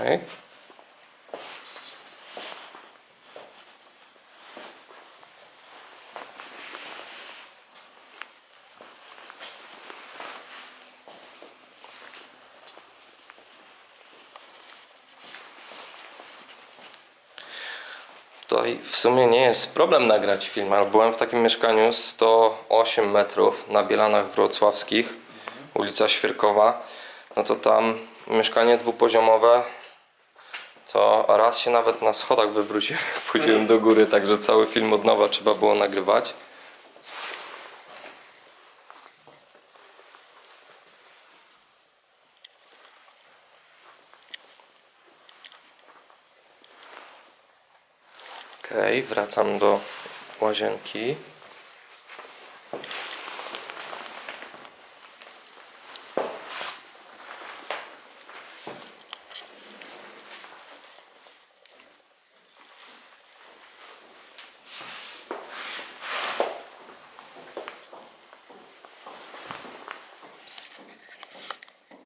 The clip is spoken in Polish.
Okej. Tutaj w sumie nie jest problem nagrać film, ale byłem w takim mieszkaniu 108 metrów na Bielanach Wrocławskich, ulica Świerkowa. No to tam mieszkanie dwupoziomowe, to raz się nawet na schodach wywróciłem, wchodziłem do góry, także cały film od nowa trzeba było nagrywać. Okej, wracam do łazienki.